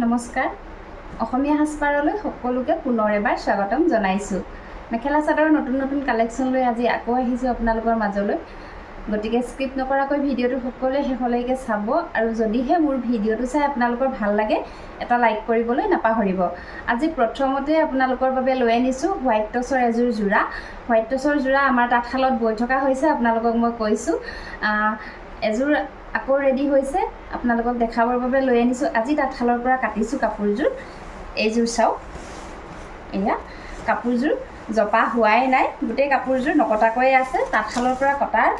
নমস্কাৰ। অসমীয়া সাজপাৰলৈ সকলোকে পুনৰ এবাৰ স্বাগতম জনাইছোঁ। মেখেলা চাদৰৰ নতুন নতুন কালেকশ্যন লৈ আজি আকৌ আহিছোঁ আপোনালোকৰ মাজলৈ। গতিকে স্কিপ নকৰাকৈ ভিডিঅ'টো সকলোৱে শেষলৈকে চাব আৰু যদিহে মোৰ ভিডিঅ'টো চাই আপোনালোকৰ ভাল লাগে এটা লাইক কৰিবলৈ নাপাহৰিব। আজি প্ৰথমতে আপোনালোকৰ বাবে লৈ আনিছোঁ হোৱাইট টচৰ এযোৰ যোৰা। হোৱাইট টচৰ যোৰা আমাৰ তাঁতশালত বৈ থকা হৈছে আপোনালোকক মই কৈছোঁ। এযোৰ আকৌ ৰেডি হৈছে। আপোনালোকক দেখাবৰ বাবে লৈ আনিছোঁ। আজি তাঁতশালৰ পৰা কাটিছোঁ কাপোৰযোৰ। এইযোৰ চাওক। এয়া কাপোৰযোৰ জপা হোৱাই নাই। গোটেই কাপোৰযোৰ নকটাকৈয়ে আছে। তাঁতশালৰ পৰা কটাৰ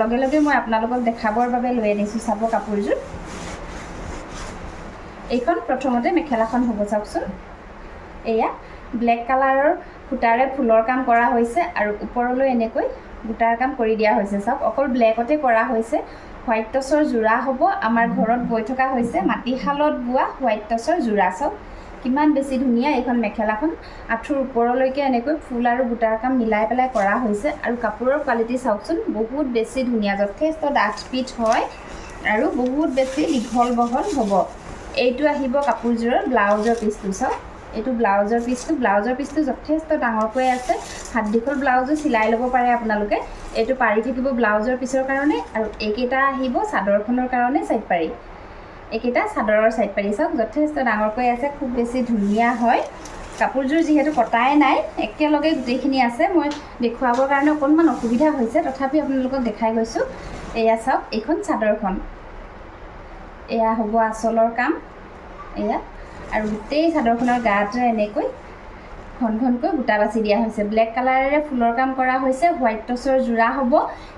লগে লগে মই আপোনালোকক দেখাবৰ বাবে লৈ আনিছোঁ। চাব কাপোৰযোৰ। এইখন প্ৰথমতে মেখেলাখন হ'ব চাওকচোন। এয়া ব্লেক কালাৰৰ সূতাৰে ফুলৰ কাম কৰা হৈছে আৰু ওপৰলৈ এনেকৈ বুটাৰ কাম কৰি দিয়া হৈছে। চাওক অকল ব্লেকতে কৰা হৈছে। হোৱাইট টচৰ যোৰা হ'ব। আমাৰ ঘৰত বৈ থকা হৈছে মাটিশালত বোৱা হোৱাইট টচৰ যোৰা। চাওক কিমান বেছি ধুনীয়া এইখন মেখেলাখন। আঁঠুৰ ওপৰলৈকে এনেকৈ ফুল আৰু বুটাৰ কাম মিলাই পেলাই কৰা হৈছে। আৰু কাপোৰৰ কোৱালিটি চাওকচোন বহুত বেছি ধুনীয়া যথেষ্ট ডাঠ পিঠ হয় আৰু বহুত বেছি দীঘল বহল হ'ব। এইটো আহিব কাপোৰযোৰৰ ব্লাউজৰ পিচটো চাওক। এইটো ব্লাউজৰ পিচটো ব্লাউজৰ পিচটো যথেষ্ট ডাঙৰকৈ আছে। হাত দীঘল ব্লাউজো চিলাই ল'ব পাৰে আপোনালোকে। এইটো পাৰি থাকিব ব্লাউজৰ পিচৰ কাৰণে আৰু এইকেইটা আহিব চাদৰখনৰ কাৰণে চাইড পাৰি। এইকেইটা চাদৰৰ চাইড পাৰি। চাওক যথেষ্ট ডাঙৰকৈ আছে খুব বেছি ধুনীয়া হয়। কাপোৰযোৰ যিহেতু কটাই নাই একেলগে গোটেইখিনি আছে। মই দেখুৱাবৰ কাৰণে অকণমান অসুবিধা হৈছে তথাপি আপোনালোকক দেখাই গৈছোঁ। এয়া চাওক এইখন চাদৰখন। এয়া হ'ব আঁচলৰ কাম। এয়া আৰু গোটেই চাদৰখনৰ গাতে এনেকৈ ঘন ঘনকৈ বুটা বাছি দিয়া হৈছে। ব্লেক কালাৰেৰে ফুলৰ কাম কৰা হৈছে হোৱাইট টচৰ যোৰা হ'ব।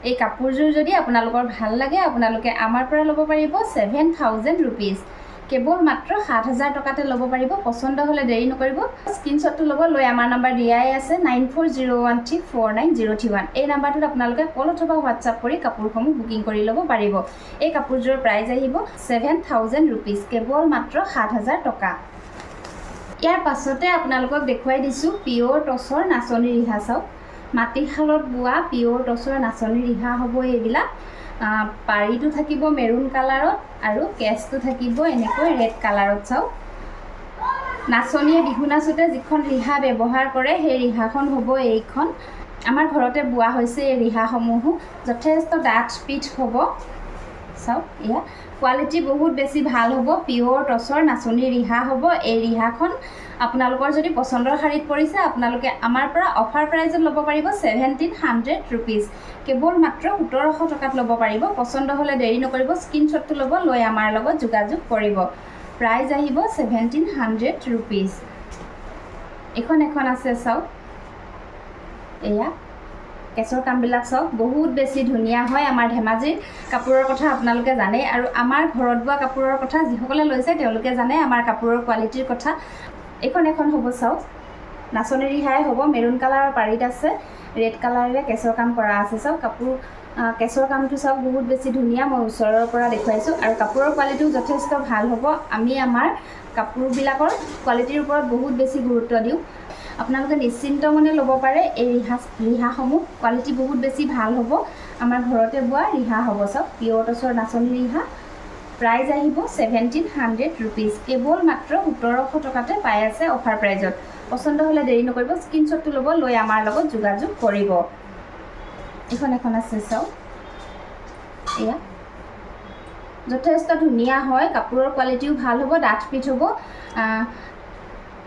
এই কাপোৰযোৰ যদি আপোনালোকৰ ভাল লাগে আপোনালোকে আমাৰ পৰা ল'ব পাৰিব ছেভেন থাউজেণ্ড ৰুপিজ কেৱল মাত্ৰ সাত হাজাৰ টকাতে ল'ব পাৰিব পচন্দ হ'লে দেৰি নকৰিব। স্ক্ৰীনশ্বটটো ল'ব লৈ আমাৰ নাম্বাৰ দিয়াই আছে nine four zero' one three four nine zero' three one. এই নাম্বাৰটোত আপোনালোকে কল অথবা হোৱাটছআপ কৰি কাপোৰসমূহ বুকিং কৰি ল'ব পাৰিব। এই কাপোৰযোৰৰ প্ৰাইচ আহিব ছেভেন থাউজেণ্ড ৰুপিজ কেৱল মাত্ৰ সাত হাজাৰ টকা। ইয়াৰ পাছতে আপোনালোকক দেখুৱাই দিছোঁ পিয়'ৰ টচৰ নাচনী ৰিহা চাওক। মাটিশালত বোৱা পিয়'ৰ টচৰ নাচনী ৰিহা হ'ব এইবিলাক। পাৰিটো থাকিব মেৰুণ কালাৰত আৰু কেচটো থাকিব এনেকৈ ৰেড কালাৰত চাওক। নাচনীয়ে বিহু নাচোঁতে যিখন ৰিহা ব্যৱহাৰ কৰে সেই ৰিহাখন হ'ব এইখন। আমাৰ ঘৰতে বোৱা হৈছে এই ৰিহাসমূহো। যথেষ্ট ডাঠ পিঠ হ'ব। চাওক এয়া। কোৱালিটি বহুত বেছি ভাল হ'ব পিয়'ৰ টচৰ নাচনী ৰিহা হ'ব। এই ৰিহাখন আপোনালোকৰ যদি পচন্দৰ শাৰীত পৰিছে আপোনালোকে আমাৰ পৰা অফাৰ প্ৰাইজত ল'ব পাৰিব ছেভেণ্টিন হাণ্ড্ৰেড ৰুপিজ কেৱল মাত্ৰ সোতৰশ টকাত ল'ব পাৰিব। পচন্দ হ'লে দেৰি নকৰিব স্ক্ৰীনশ্বটটো ল'ব লৈ আমাৰ লগত যোগাযোগ কৰিব। প্ৰাইজ আহিব ছেভেণ্টিন হাণ্ড্ৰেড ৰুপিজ এইখন এখন আছে চাওক। এয়া। কেঁচৰ কামবিলাক চাওক বহুত বেছি ধুনীয়া হয় আমাৰ ধেমাজিৰ কাপোৰৰ কথা আপোনালোকে জানেই আৰু আমাৰ ঘৰত বোৱা কাপোৰৰ কথা যিসকলে লৈছে তেওঁলোকে জানে আমাৰ কাপোৰৰ কোৱালিটিৰ কথা। এইখন এখন হ'ব চাওক। নাচনী ৰিহাই হ'ব মেৰুণ কালাৰৰ পাৰিত আছে ৰেড কালাৰেৰে কেঁচৰ কাম কৰা আছে চাওক। কাপোৰ কেঁচৰ কামটো চাওক বহুত বেছি ধুনীয়া মই ওচৰৰ পৰা দেখুৱাইছোঁ আৰু কাপোৰৰ কোৱালিটিও যথেষ্ট ভাল হ'ব। আমি আমাৰ কাপোৰবিলাকৰ কোৱালিটিৰ ওপৰত বহুত বেছি গুৰুত্ব দিওঁ। আপোনালোকে নিশ্চিন্ত মনে ল'ব পাৰে এই ৰিহা ৰিহাসমূহ। কোৱালিটি বহুত বেছি ভাল হ'ব। আমাৰ ঘৰতে বোৱা ৰিহা হ'ব চাওক পিয়ৰ টচৰ নাচনী ৰিহা। প্ৰাইজ আহিব ছেভেণ্টিন হাণ্ড্ৰেড ৰুপিজ কেৱল মাত্ৰ সোতৰশ টকাতে পাই আছে অফাৰ প্ৰাইজত পচন্দ হ'লে দেৰি নকৰিব স্ক্ৰীনশ্বটটো ল'ব লৈ আমাৰ লগত যোগাযোগ কৰিব। এইখন এখন আছে চাওক। এয়া। যথেষ্ট ধুনীয়া হয়। কাপোৰৰ কোৱালিটিও ভাল হ'ব ডাঠ পিঠ হ'ব।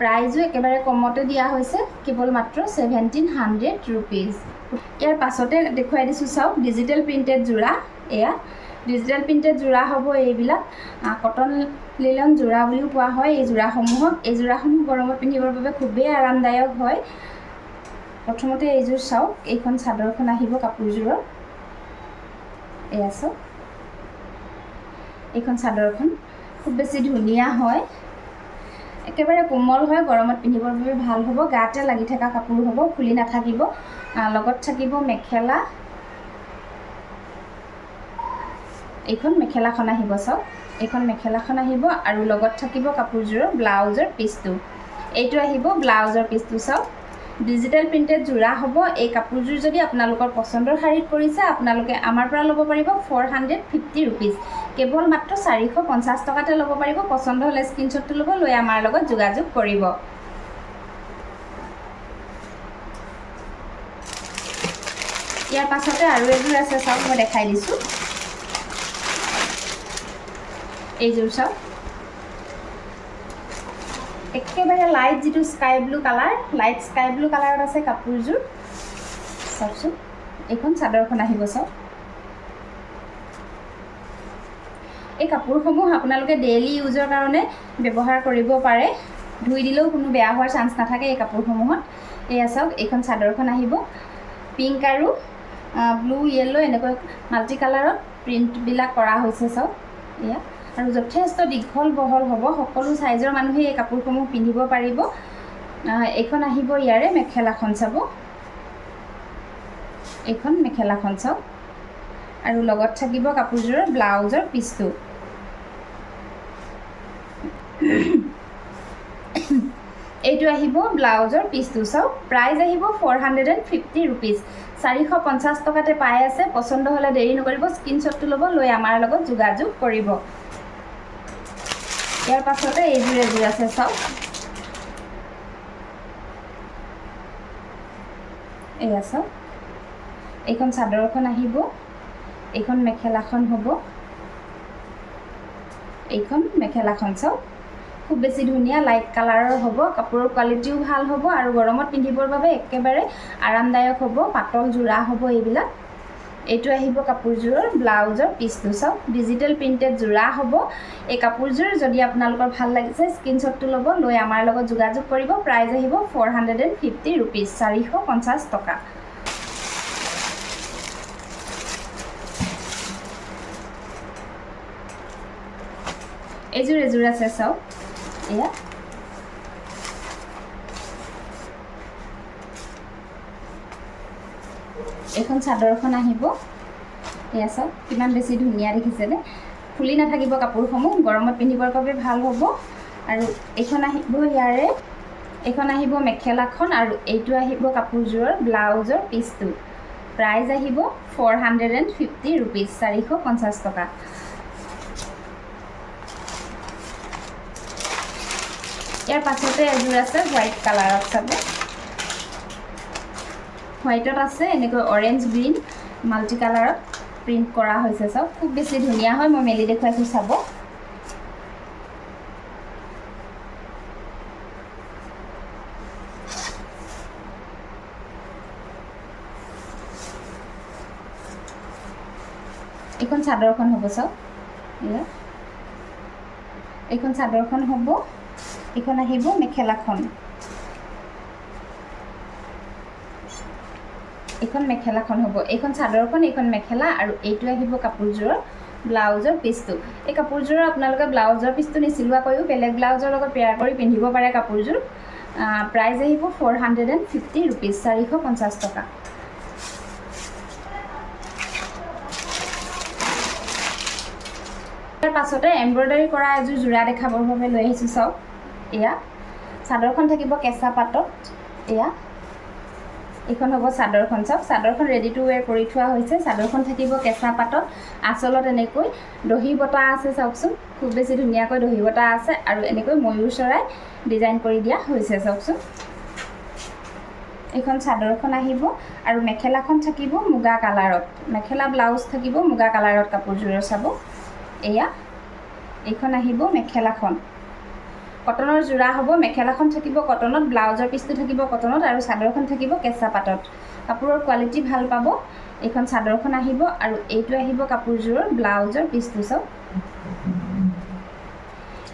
প্ৰাইজো একেবাৰে কমতে দিয়া হৈছে কেৱল মাত্ৰ ছেভেণ্টিন হাণ্ড্ৰেড ৰুপিজ ইয়াৰ পাছতে দেখুৱাই দিছোঁ চাওক ডিজিটেল প্ৰিণ্টেড যোৰা এয়া। ডিজিটেল প্ৰিণ্টেড যোৰা হ'ব এইবিলাক। কটন লিলন যোৰা বুলিও কোৱা হয় এই যোৰাসমূহক। এই যোৰাসমূহ গৰমত পিন্ধিবৰ বাবে খুবেই আৰামদায়ক হয়। প্ৰথমতে এইযোৰ চাওক এইখন চাদৰখন আহিব কাপোৰযোৰৰ এয়া চাওক। এইখন চাদৰখন খুব বেছি ধুনীয়া হয়। একেবাৰে কোমল হয় গৰমত পিন্ধিবৰ বাবে ভাল হ'ব গাতে লাগি থকা কাপোৰ হ'ব খুলি নাথাকিব লগত থাকিব মেখেলা। এইখন মেখেলাখন আহিব চাওক। এইখন মেখেলাখন আহিব আৰু লগত থাকিব কাপোৰযোৰৰ ব্লাউজৰ পিচটো। এইটো আহিব ব্লাউজৰ পিচটো চাওক। ডিজিটেল প্ৰিণ্টেড যোৰা হ'ব। এই কাপোৰযোৰ যদি আপোনালোকৰ পচন্দৰ শাৰীত পৰিছে আপোনালোকে আমাৰ পৰা ল'ব পাৰিব ফ'ৰ হাণ্ড্ৰেড ফিফটি ৰুপিজ কেৱল মাত্ৰ চাৰিশ পঞ্চাছ টকাতে ল'ব পাৰিব। পচন্দ হ'লে স্ক্ৰীণশ্বটটো ল'ব লৈ আমাৰ লগত যোগাযোগ কৰিব। ইয়াৰ পাছতে আৰু এযোৰ আছে চাওক মই দেখাই দিছোঁ। এইযোৰ চাওক। একেবাৰে লাইট যিটো sky blue colour light sky blue কালাৰত আছে কাপোৰযোৰ। চাওকচোন এইখন চাদৰখন আহিব চাওক। এই কাপোৰসমূহ আপোনালোকে ডেইলি ইউজৰ কাৰণে ব্যৱহাৰ কৰিব পাৰে। ধুই দিলেও কোনো বেয়া হোৱাৰ চান্স নাথাকে এই কাপোৰসমূহত। এয়া চাওক এইখন চাদৰখন আহিব। পিংক আৰু ব্লু য়েল্ল' এনেকৈ মাল্টি কালাৰত প্ৰিণ্টবিলাক কৰা হৈছে চাওক। এয়া। আৰু যথেষ্ট দীঘল বহল হ'ব সকলো চাইজৰ মানুহে এই কাপোৰসমূহ পিন্ধিব পাৰিব। এইখন আহিব ইয়াৰে মেখেলাখন চাব। এইখন মেখেলাখন চাওক। আৰু লগত থাকিব কাপোৰযোৰৰ ব্লাউজৰ পিচটো এইটো আহিব ব্লাউজৰ পিচটো চাওক। প্ৰাইচ আহিব four hundred and fifty rupees চাৰিশ পঞ্চাছ টকাতে পাই আছে। পচন্দ হ'লে দেৰি নকৰিব। স্ক্ৰীণশ্বটটো ল'ব লৈ আমাৰ লগত যোগাযোগ কৰিব। ইয়াৰ পাছতে এইযোৰ এযোৰ আছে চাওক এয়া চাওক এইখন চাদৰখন আহিব। এইখন মেখেলাখন হ'ব। এইখন মেখেলাখন চাওক। খুব বেছি ধুনীয়া লাইট কালাৰৰ হ'ব। কাপোৰৰ কোৱালিটিও ভাল হ'ব আৰু গৰমত পিন্ধিবৰ বাবে একেবাৰে আৰামদায়ক হ'ব। পাতল যোৰা হ'ব এইবিলাক। এইটো আহিব কাপোৰযোৰৰ ব্লাউজৰ পিচটো চাওক। ডিজিটেল প্ৰিণ্টেড যোৰা হ'ব। এই কাপোৰযোৰ যদি আপোনালোকৰ ভাল লাগিছে স্ক্ৰীণশ্বটটো ল'ব লৈ আমাৰ লগত যোগাযোগ কৰিব। প্ৰাইজ আহিব four hundred and fifty rupees চাৰিশ পঞ্চাছ টকা। এইযোৰ এযোৰ আছে চাওক। এয়া। এইখন চাদৰখন আহিব। এয়া চাওক কিমান বেছি ধুনীয়া দেখিছেনে ফুলি নাথাকিব কাপোৰসমূহ গৰমত পিন্ধিবৰ বাবে ভাল হ'ব। আৰু এইখন আহিব ইয়াৰে এইখন আহিব মেখেলাখন আৰু এইটো আহিব কাপোৰযোৰৰ ব্লাউজৰ পিচটো। প্ৰাইজ আহিব four hundred and fifty rupees চাৰিশ পঞ্চাছ টকা। ইয়াৰ পাছতে এযোৰ আছে হোৱাইট কালাৰত চাব। হোৱাইটত আছে এনেকৈ অৰেঞ্জ গ্ৰীণ মাল্টি কালাৰত প্ৰিণ্ট কৰা হৈছে চাওক খুব বেছি ধুনীয়া হয় মই মেলি দেখুৱাইছোঁ চাব। এইখন চাদৰখন হ'ব চাওক। এইখন চাদৰখন হ'ব। এইখন আহিব মেখেলাখন। এইখন মেখেলাখন হ'ব। এইখন চাদৰখন, এইখন মেখেলা আৰু এইটো আহিব কাপোৰযোৰৰ ব্লাউজৰ পিচটো। এই কাপোৰযোৰৰ আপোনালোকে ব্লাউজৰ পিচটো নিচিলোৱাকৈও বেলেগ ব্লাউজৰ লগত পেয়াৰ কৰি পিন্ধিব পাৰে কাপোৰযোৰ। প্ৰাইজ আহিব four hundred and fifty rupees চাৰিশ পঞ্চাছ টকা। তাৰ পাছতে এম্ব্ৰইডাৰী কৰা এযোৰ যোৰা দেখাবৰ বাবে লৈ আহিছোঁ, চাওক। এয়া। চাদৰখন থাকিব কেঁচা পাতত এয়া। এইখন হ'ব চাদৰখন। চাওক চাদৰখন ৰেডি টু ৱেৰ কৰি থোৱা হৈছে। চাদৰখন থাকিব কেঁচা পাতত। আচলত এনেকৈ দহি বটা আছে চাওকচোন। খুব বেছি ধুনীয়াকৈ দহি বটা আছে আৰু এনেকৈ ময়ূৰ চৰাই ডিজাইন কৰি দিয়া হৈছে চাওকচোন। এইখন চাদৰখন আহিব আৰু মেখেলাখন থাকিব মুগা কালাৰত। মেখেলা ব্লাউজ থাকিব মুগা কালাৰত কাপোৰযোৰৰ চাব এয়া। এইখন আহিব মেখেলাখন। কটনৰ যোৰা হ'ব, মেখেলাখন থাকিব কটনত, ব্লাউজৰ পিচটো থাকিব কটনত আৰু চাদৰখন থাকিব কেঁচা পাতত কাপোৰৰ কোৱালিটি ভালো পাব, এইখন চাদৰখন আহিব আৰু এইটো আহিব কাপোৰযোৰৰ ব্লাউজৰ পিচটো, চাওক।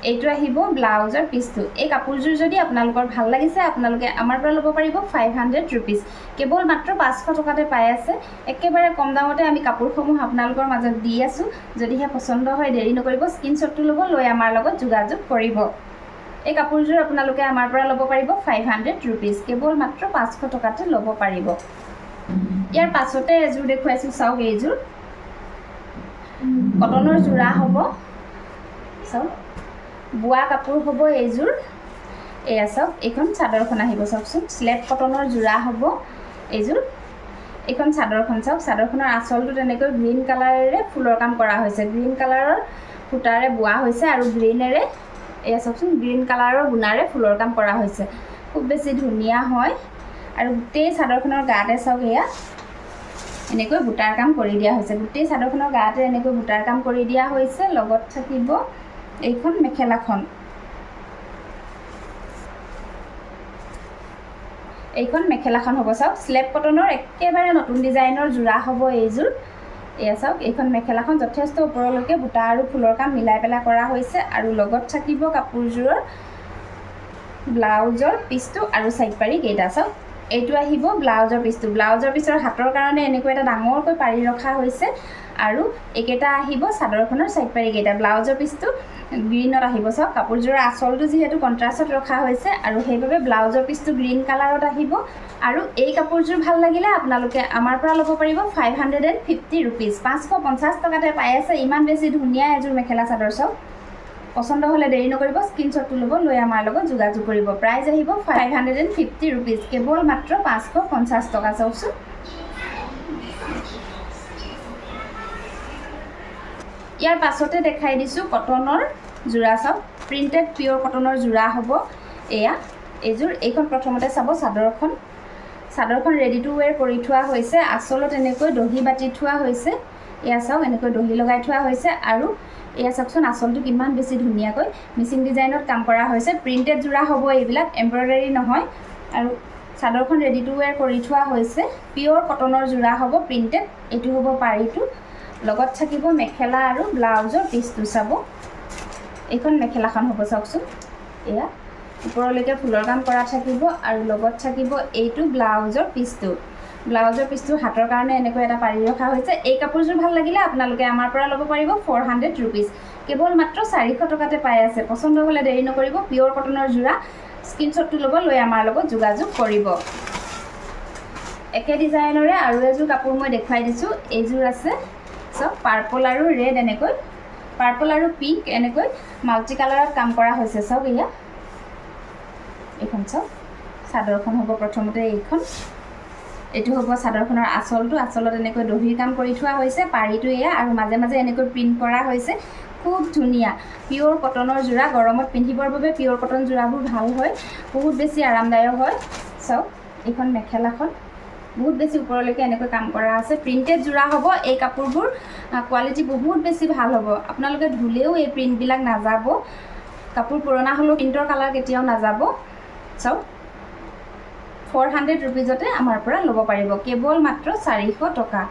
এইটো আহিব ব্লাউজৰ পিচটো। এই কাপোৰযোৰ যদি আপোনালোকৰ ভালো লাগিছে, আপোনালোকে আমাৰ পৰা ল'ব পাৰিব ফাইভ হাণ্ড্ৰেড ৰুপিজ কেৱল মাত্ৰ পাঁচশো টকাতে পাই আছে। একেবাৰে কম দামতে আমি কাপোৰসমূহ আপোনালোকৰ মাজত দি আছোঁ। যদিহে পচন্দ হয়, দেৰি নকৰিব স্ক্ৰীণশ্বটটো ল'ব, লৈ আমাৰ লগত যোগাযোগ কৰিব। এই কাপোৰযোৰ আপোনালোকে আমাৰ পৰা ল'ব পাৰিব ফাইভ হাণ্ড্ৰেড ৰুপিজ কেৱল মাত্ৰ পাঁচশ টকাতে ল'ব পাৰিব। ইয়াৰ পাছতে এযোৰ দেখুৱাইছোঁ চাওক এইযোৰ। কটনৰ যোৰা হ'ব। চাওক বোৱা কাপোৰ হ'ব এইযোৰ। এয়া চাওক এইখন চাদৰখন আহিব চাওকচোন। শ্লেপ কটনৰ যোৰা হ'ব এইযোৰ। এইখন চাদৰখন চাওক চাদৰখনৰ আঁচলটো তেনেকৈ গ্ৰীণ কালাৰেৰে ফুলৰ কাম কৰা হৈছে। গ্ৰীণ কালাৰৰ সূতাৰে বোৱা হৈছে আৰু গ্ৰীণেৰে এয়া চাওকচোন গ্ৰীণ কালাৰৰ গুণাৰে ফুলৰ কাম কৰা হৈছে। খুব বেছি ধুনীয়া হয়। আৰু গোটেই চাদৰখনৰ গাতে চাওক এয়া এনেকৈ বুটাৰ কাম কৰি দিয়া হৈছে। গোটেই চাদৰখনৰ গাতে এনেকৈ বুটাৰ কাম কৰি দিয়া হৈছে। লগত থাকিব এইখন মেখেলাখন। এইখন মেখেলাখন হ'ব চাওক। শ্লেপ কটনৰ একেবাৰে নতুন ডিজাইনৰ যোৰা হ'ব এইযোৰ। এয়া চাওক এইখন মেখেলাখন যথেষ্ট ওপৰলৈকে বুটা আৰু ফুলৰ কাম মিলাই পেলাই কৰা হৈছে আৰু লগত থাকিব কাপোৰযোৰৰ ব্লাউজৰ পিচটো আৰু চাইড পাৰি কেইটা চাওক। এইটো আহিব ব্লাউজৰ পিচটো। ব্লাউজৰ পিচৰ হাতৰ কাৰণে এনেকৈ এটা ডাঙৰকৈ পাৰি ৰখা হৈছে। আৰু এইকেইটা আহিব চাদৰখনৰ চাইড পাৰিকেইটা ব্লাউজৰ পিচটো গ্ৰীণত আহিব চাওক। কাপোৰযোৰৰ আঁচলটো যিহেতু কণ্ট্ৰাষ্টত ৰখা হৈছে আৰু সেইবাবে ব্লাউজৰ পিচটো গ্ৰীণ কালাৰত আহিব। আৰু এই কাপোৰযোৰ ভালো লাগিলে আপোনালোকে আমাৰ পৰা ল'ব পাৰিব five hundred and fifty rupees পাঁচশো পঞ্চাছ টকাতে পাই আছে। ইমান বেছি ধুনীয়া এযোৰ মেখেলা চাদৰ চাওক। পচন্দ হ'লে দেৰি নকৰিব স্ক্ৰীনশ্বটটো ল'ব লৈ আমাৰ লগত যোগাযোগ কৰিব। প্ৰাইজ আহিব five hundred and fifty rupees কেৱল মাত্ৰ পাঁচশ পঞ্চাছ টকা। চাওকচোন। ইয়াৰ পাছতে দেখাই দিছোঁ কটনৰ যোৰা চাওক। প্ৰিণ্টেড পিয়'ৰ কটনৰ যোৰা হ'ব এয়া। এইযোৰ এইখন প্ৰথমতে চাব চাদৰখন। চাদৰখন ৰেডি টু ৱেৰ কৰি থোৱা হৈছে। আচলত এনেকৈ দহি বাতি থোৱা হৈছে। এয়া চাওক এনেকৈ দহি লগাই থোৱা হৈছে আৰু এয়া চাওকচোন আচলটো কিমান বেছি ধুনীয়াকৈ মিচিং ডিজাইনত কাম কৰা হৈছে। প্ৰিণ্টেড যোৰা হ'ব এইবিলাক এম্ব্ৰইডাৰী নহয়। আৰু চাদৰখন ৰেডি টু ৱেৰ কৰি থোৱা হৈছে। পিয়'ৰ কটনৰ যোৰা হ'ব প্ৰিণ্টেড এইটো হ'ব পাৰিটো। লগত থাকিব মেখেলা আৰু ব্লাউজৰ পিচটো চাব। এইখন মেখেলাখন হ'ব চাওকচোন। এয়া ওপৰলৈকে ফুলৰ কাম কৰা থাকিব আৰু লগত থাকিব এইটো ব্লাউজৰ পিচটো ব্লাউজৰ পিচটো হাতৰ কাৰণে এনেকৈ এটা পাৰি ৰখা হৈছে। এই কাপোৰযোৰ ভাল লাগিলে আপোনালোকে আমাৰ পৰা ল'ব পাৰিব ফ'ৰ হাণ্ড্ৰেড ৰুপিজ কেৱল মাত্ৰ চাৰিশ টকাতে পাই আছে। পচন্দ হ'লে দেৰি নকৰিব পিয়'ৰ কটনৰ যোৰা। স্ক্ৰীনশ্বটটো ল'ব লৈ আমাৰ লগত যোগাযোগ কৰিব। একে ডিজাইনৰে আৰু এযোৰ কাপোৰ মই দেখুৱাই দিছোঁ। এইযোৰ আছে চাওক পাৰ্পল আৰু ৰেড এনেকৈ। পাৰ্পল আৰু পিংক এনেকৈ মাল্টি কালাৰত কাম কৰা হৈছে চাওক এয়া। এইখন চাওক চাদৰখন হ'ব প্ৰথমতে এইখন। এইটো হ'ব চাদৰখনৰ আঁচলটো আঁচলত এনেকৈ দহিৰ কাম কৰি থোৱা হৈছে পাৰিটো এয়া আৰু মাজে মাজে এনেকৈ প্ৰিণ্ট কৰা হৈছে। খুব ধুনীয়া। পিয়'ৰ কটনৰ যোৰা গৰমত পিন্ধিবৰ বাবে পিয়'ৰ কটন যোৰাবোৰ ভাল হয়। বহুত বেছি আৰামদায়ক হয়। চাওক এইখন মেখেলাখন। বহুত বেছি ওপৰলৈকে এনেকৈ কাম কৰা আছে। প্ৰিণ্টেড যোৰা হ'ব এই কাপোৰবোৰ। কোৱালিটি বহুত বেছি ভাল হ'ব। আপোনালোকে ধুলেও এই প্ৰিণ্টবিলাক নাযাব। কাপোৰ পুৰণা হ'লেও প্ৰিণ্টৰ কালাৰ কেতিয়াও নাযাব। চাওক। ফ'ৰ হাণ্ড্ৰেড ৰুপিজতে আমাৰ পৰা ল'ব পাৰিব। কেৱল মাত্ৰ চাৰিশ টকা।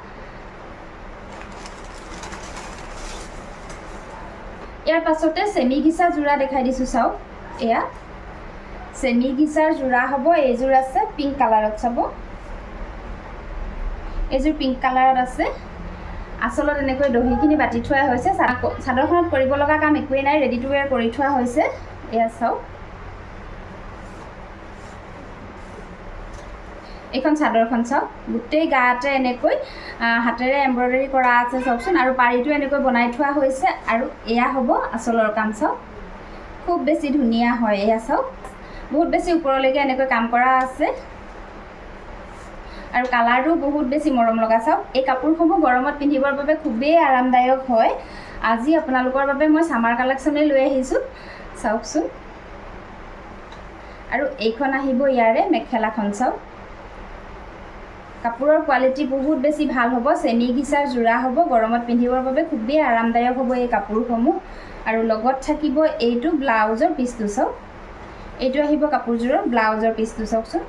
ইয়াৰ পাছতে চেমি ঘিচা যোৰা দেখাই দিছোঁ চাওক। এয়া। চেমি ঘিচাৰ যোৰা হ'ব এইযোৰ আছে পিংক কালাৰত চাব। এইযোৰ পিংক কালাৰত আছে। আচলত এনেকৈ দহিখিনি বাতি থোৱা হৈছে। চাদৰখনত কৰিব লগা কাম একোৱেই নাই ৰেডি টু ৱেৰ কৰি থোৱা হৈছে। এয়া চাওক। এইখন চাদৰখন চাওক। গোটেই গাতে এনেকৈ হাতেৰে এম্ব্ৰইডাৰী কৰা আছে চাওকচোন। আৰু পাৰিটো এনেকৈ বনাই থোৱা হৈছে আৰু এয়া হ'ব আচলৰ কাম চাওক। খুব বেছি ধুনীয়া হয় এয়া চাওক। বহুত বেছি ওপৰলৈকে এনেকৈ কাম কৰা আছে। আৰু কালাৰটো বহুত বেছি মৰম লগা চাওক। এই কাপোৰসমূহ গৰমত পিন্ধিবৰ বাবে খুবেই আৰামদায়ক হয়। আজি আপোনালোকৰ বাবে মই চামাৰ কালেকশ্যনেই লৈ আহিছোঁ। চাওকচোন। আৰু এইখন আহিব ইয়াৰে মেখেলাখন চাওক। কাপোৰৰ কোৱালিটি বহুত বেছি ভাল হ'ব চেমি ঘিচাৰ যোৰা হ'ব গৰমত পিন্ধিবৰ বাবে খুবেই আৰামদায়ক হ'ব এই কাপোৰসমূহ। আৰু লগত থাকিব এইটো ব্লাউজৰ পিচটো চাওক। এইটো আহিব কাপোৰযোৰৰ ব্লাউজৰ পিচটো চাওকচোন।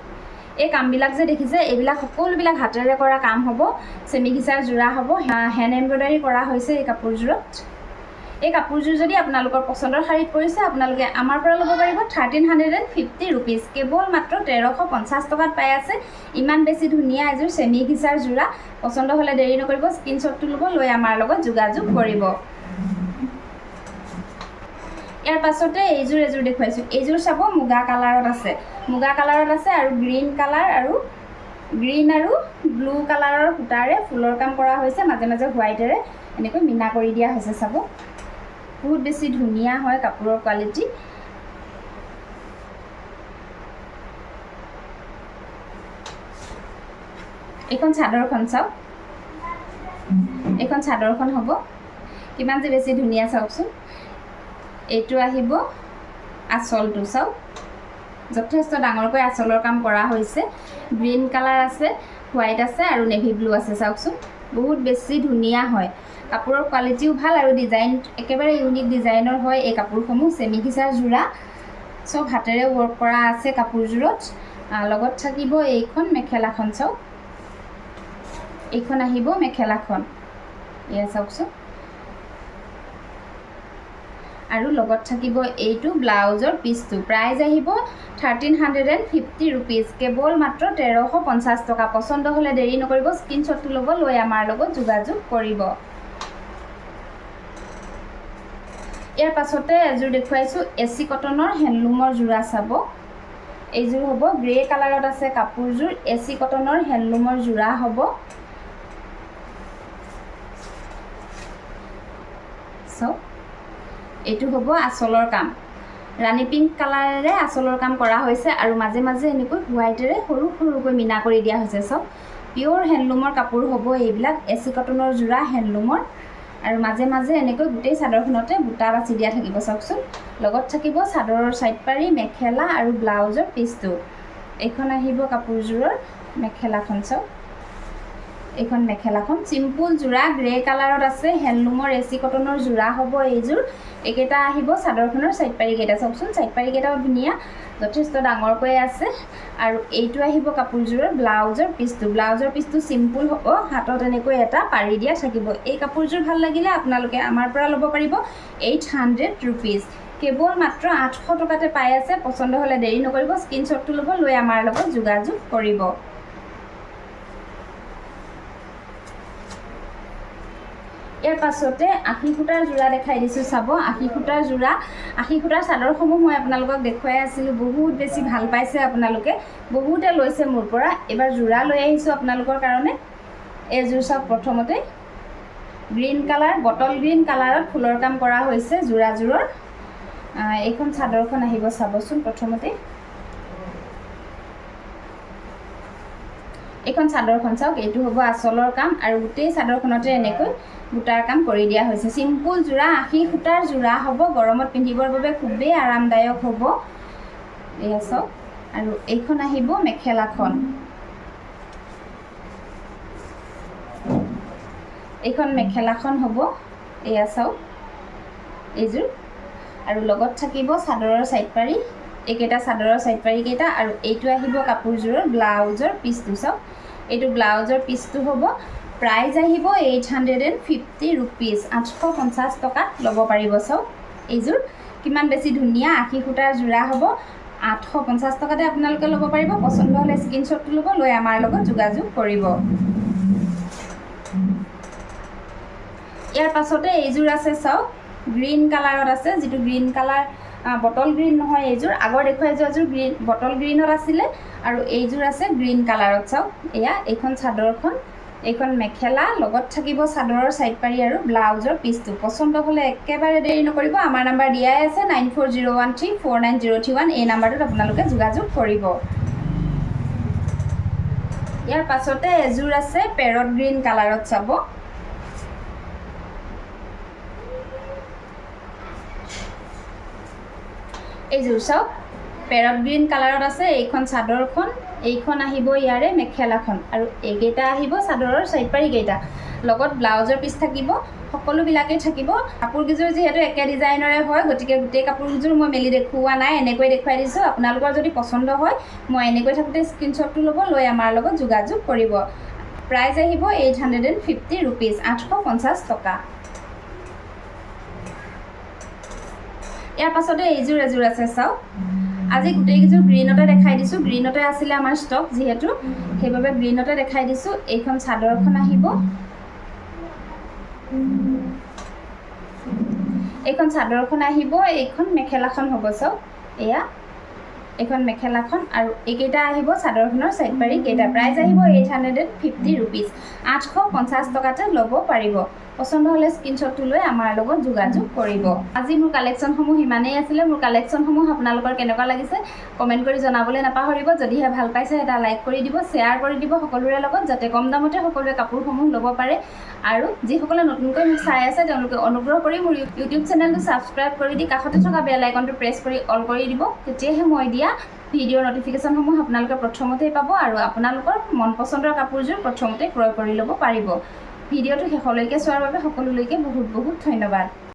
এই কামবিলাক যে দেখিছে এইবিলাক সকলোবিলাক হাতেৰে কৰা কাম হ'ব। চেমি ঘিচাৰ যোৰা হ'ব হেণ্ড এম্ব্ৰইডাৰী কৰা হৈছে এই কাপোৰযোৰত। এই কাপোৰযোৰ যদি আপোনালোকৰ পচন্দৰ শাৰীত পৰিছে আপোনালোকে আমাৰ পৰা ল'ব পাৰিব thirteen hundred and fifty rupees কেৱল মাত্ৰ তেৰশ পঞ্চাছ টকাত পাই আছে। ইমান বেছি ধুনীয়া এযোৰ চেমি ঘিচাৰ যোৰা। পচন্দ হ'লে দেৰি নকৰিব স্ক্ৰীনশ্বটটো ল'ব লৈ আমাৰ লগত যোগাযোগ কৰিব। ইয়াৰ পাছতে এইযোৰ এযোৰ দেখুৱাইছোঁ। এইযোৰ চাব মুগা কালাৰত আছে। মুগা কালাৰত আছে আৰু গ্ৰীণ কালাৰ আৰু গ্ৰীণ আৰু ব্লু কালাৰৰ সূতাৰে ফুলৰ কাম কৰা হৈছে মাজে মাজে হোৱাইটেৰে। এনেকৈ মীনা কৰি দিয়া হৈছে চাব। বহুত বেছি ধুনীয়া হয় কাপোৰৰ কোৱালিটি এইখন চাদৰখন চাওক। এইখন চাদৰখন হ'ব। কিমান যে বেছি ধুনীয়া চাওকচোন। এইটো আহিব আচলটো চাওক। যথেষ্ট ডাঙৰকৈ আচলৰ কাম কৰা হৈছে। গ্ৰীণ কালাৰ আছে হোৱাইট আছে আৰু নেভি ব্লু আছে চাওকচোন। বহুত বেছি ধুনীয়া হয়। কাপোৰৰ কোৱালিটিও ভাল আৰু ডিজাইন একেবাৰে ইউনিক ডিজাইনৰ হয় এই কাপোৰসমূহ। চেমি ঘিচাৰ যোৰা চব হাতেৰে ৱৰ্ক কৰা আছে কাপোৰযোৰত। লগত থাকিব এইখন মেখেলাখন চাওক। এইখন আহিব মেখেলাখন। এয়া চাওকচোন। আৰু লগত থাকিব এইটো ব্লাউজৰ পিচটো। প্ৰাইজ আহিব thirteen hundred and fifty rupees কেৱল মাত্ৰ তেৰশ পঞ্চাছ টকা। পচন্দ হ'লে দেৰি নকৰিব। স্ক্ৰীনশ্বটটো ল'ব লৈ আমাৰ লগত যোগাযোগ কৰিব। ইয়াৰ পাছতে এযোৰ দেখুৱাইছোঁ। এ চি কটনৰ হেণ্ডলুমৰ যোৰা চাব। এইযোৰ হ'ব গ্ৰে কালাৰত আছে কাপোৰযোৰ। এ চি কটনৰ হেণ্ডলুমৰ যোৰা হ'ব। চাওক। এইটো হ'ব আঁচলৰ কাম। ৰাণী পিংক কালাৰেৰে আঁচলৰ কাম কৰা হৈছে আৰু মাজে মাজে এনেকৈ হোৱাইটেৰে সৰু সৰুকৈ মীনা কৰি দিয়া হৈছে চাওক পিয়'ৰ হেণ্ডলুমৰ কাপোৰ হ'ব এইবিলাক এ চি কটনৰ যোৰা হেণ্ডলুমৰ আৰু মাজে মাজে এনেকৈ গোটেই চাদৰখনতে বুটা বাচি দিয়া থাকিব চাওকচোন। লগত থাকিব চাদৰৰ চাইড পাৰি মেখেলা আৰু ব্লাউজৰ পিচটো। এইখন আহিব কাপোৰযোৰৰ মেখেলাখন চাওক। এইখন মেখেলাখন। চিম্পুল যোৰা গ্ৰে কালাৰত আছে হেণ্ডলুমৰ এ চি কটনৰ যোৰা হ'ব এইযোৰ। এইকেইটা আহিব চাদৰখনৰ চাইড পাৰিকেইটা চাওকচোন চাইড পাৰিকেইটাও ধুনীয়া, যথেষ্ট ডাঙৰকৈ আছে। আৰু এইটো আহিব কাপোৰযোৰৰ ব্লাউজৰ পিচটো। ব্লাউজৰ পিচটো চিম্পুল হ'ব, হাতত এনেকৈ এটা পাৰি দিয়া থাকিব। এই কাপোৰযোৰ ভালো লাগিলে আপোনালোকে আমাৰ পৰা ল'ব পাৰিব এইট হাণ্ড্ৰেড ৰুপিজ কেৱল মাত্ৰ আঠশ টকাতে পাই আছে, পচন্দ হ'লে দেৰি নকৰিব স্ক্ৰীনশ্বটটো ল'ব, লৈ আমাৰ লগত যোগাযোগ কৰিব। ইয়াৰ পাছতে আশী সূতাৰ যোৰা দেখাই দিছোঁ চাব। আশী সূতাৰ যোৰা আশী সূতাৰ চাদৰসমূহ মই আপোনালোকক দেখুৱাই আছিলোঁ। বহুত বেছি ভাল পাইছে আপোনালোকে। বহুতে লৈছে মোৰ পৰা। এইবাৰ যোৰা লৈ আহিছোঁ আপোনালোকৰ কাৰণে। এইযোৰ চাওক প্ৰথমতে। গ্ৰীণ কালাৰ বটল গ্ৰীণ কালাৰত ফুলৰ কাম কৰা হৈছে যোৰাযোৰৰ এইখন চাদৰখন আহিব চাবচোন প্ৰথমতে। এইখন চাদৰখন চাওক এইটো হ'ব আঁচলৰ কাম আৰু গোটেই চাদৰখনতে এনেকৈ বুটাৰ কাম কৰি দিয়া হৈছে। চিম্পুল যোৰা আশী সূতাৰ যোৰা হ'ব গৰমত পিন্ধিবৰ বাবে খুবেই আৰামদায়ক হ'ব। এয়া চাওক আৰু এইখন আহিব মেখেলাখন। এইখন মেখেলাখন হ'ব এয়া চাওক এইযোৰ। আৰু লগত থাকিব চাদৰৰ চাইড পাৰি এইকেইটা চাদৰৰ চাইড পাৰিকেইটা আৰু এইটো আহিব কাপোৰযোৰৰ ব্লাউজৰ পিচটো চাওক। এইটো ব্লাউজৰ পিচটো হ'ব। প্ৰাইজ আহিব eight hundred and fifty rupees আঠশ পঞ্চাছ টকাত ল'ব পাৰিব চাওক এইযোৰ কিমান বেছি ধুনীয়া, আশী সূতাৰ যোৰা হ'ব। আঠশ পঞ্চাছ টকাতে আপোনালোকে ল'ব পাৰিব। পচন্দ হ'লে স্ক্ৰীনশ্বটটো ল'ব, লৈ আমাৰ লগত যোগাযোগ কৰিব। ইয়াৰ পাছতে এইযোৰ আছে চাওক গ্ৰীণ কালাৰত আছে, যিটো গ্ৰীণ কালাৰ বটল গ্ৰীণ নহয়, এইযোৰ। আগৰ দেখুৱাই যোৱাযোৰ গ্ৰীণ বটল গ্ৰীণত আছিলে আৰু এইযোৰ আছে গ্ৰীণ কালাৰত চাওক, এয়া এইখন চাদৰখন এইখন মেখেলা, লগত থাকিব চাদৰৰ চাইড পাৰি আৰু ব্লাউজৰ পিচটো। পচন্দ হ'লে একেবাৰে দেৰি নকৰিব। আমাৰ নাম্বাৰ দিয়াই আছে nine four zero' one three four nine zero' three one এই নাম্বাৰটোত আপোনালোকে যোগাযোগ কৰিব। ইয়াৰ পাছতে এযোৰ আছে পেৰট গ্ৰীণ কালাৰত চাব। এইযোৰ চাওক পেৰট গ্ৰীণ কালাৰত আছে এইখন চাদৰখন। এইখন আহিব ইয়াৰে মেখেলাখন আৰু এইকেইটা আহিব চাদৰৰ চাইড পাৰিকেইটা লগত ব্লাউজৰ পিচ থাকিব সকলোবিলাকেই থাকিব। কাপোৰকেইযোৰ যিহেতু একে ডিজাইনৰে হয় গতিকে গোটেই কাপোৰকেইযোৰ মই মেলি দেখুওৱা নাই এনেকৈ দেখুৱাই দিছোঁ। আপোনালোকৰ যদি পচন্দ হয় মই এনেকৈ থাকোঁতে স্ক্ৰীনশ্বটটো ল'ব লৈ আমাৰ লগত যোগাযোগ কৰিব। প্ৰাইজ আহিব eight hundred and fifty rupees আঠশ পঞ্চাছ টকা। ইয়াৰ পাছতে এইযোৰ এযোৰ আছে চাওক। আজি গোটেইকেইযোৰ গ্ৰীণতে দেখাই দিছোঁ। গ্ৰীণতে আছিলে আমাৰ ষ্টক যিহেতু। সেইবাবে গ্ৰীণতে দেখাই দিছোঁ। এইখন চাদৰখন আহিব। এইখন চাদৰখন আহিব। এইখন মেখেলাখন হ'ব চাওক। এয়া। এইখন মেখেলাখন আৰু এইকেইটা আহিব চাদৰখনৰ চাইড পাৰি কেইটা প্ৰাইজ আহিব eight hundred and fifty rupees আঠশ পঞ্চাছ টকাতে ল'ব পাৰিব। পচন্দ হ'লে স্ক্ৰীনশ্বটটো লৈ আমাৰ লগত যোগাযোগ কৰিব। আজি মোৰ কালেকশ্যনসমূহ ইমানেই আছিলে। মোৰ কালেকশ্যনসমূহ আপোনালোকৰ কেনেকুৱা লাগিছে কমেণ্ট কৰি জনাবলৈ নাপাহৰিব। যদিহে ভাল পাইছে এটা লাইক কৰি দিব শ্বেয়াৰ কৰি দিব সকলোৰে লগত যাতে কম দামতে সকলোৱে কাপোৰসমূহ ল'ব পাৰে। আৰু যিসকলে নতুনকৈ মোক চাই আছে তেওঁলোকে অনুগ্ৰহ কৰি মোৰ ইউটিউব চেনেলটো ছাবস্ক্ৰাইব কৰি দি কাষতে থকা বেল আইকনটো প্ৰেছ কৰি অল কৰি দিব। তেতিয়াহে মই দিয়া ভিডিঅ'ৰ নটিফিকেশ্যনসমূহ আপোনালোকে প্ৰথমতেই পাব আৰু আপোনালোকৰ মন পচন্দৰ কাপোৰযোৰ প্ৰথমতে ক্ৰয় কৰি ল'ব পাৰিব। ভিডিঅ'টো শেষলৈকে চোৱাৰ বাবে সকলোলৈকে বহুত বহুত ধন্যবাদ।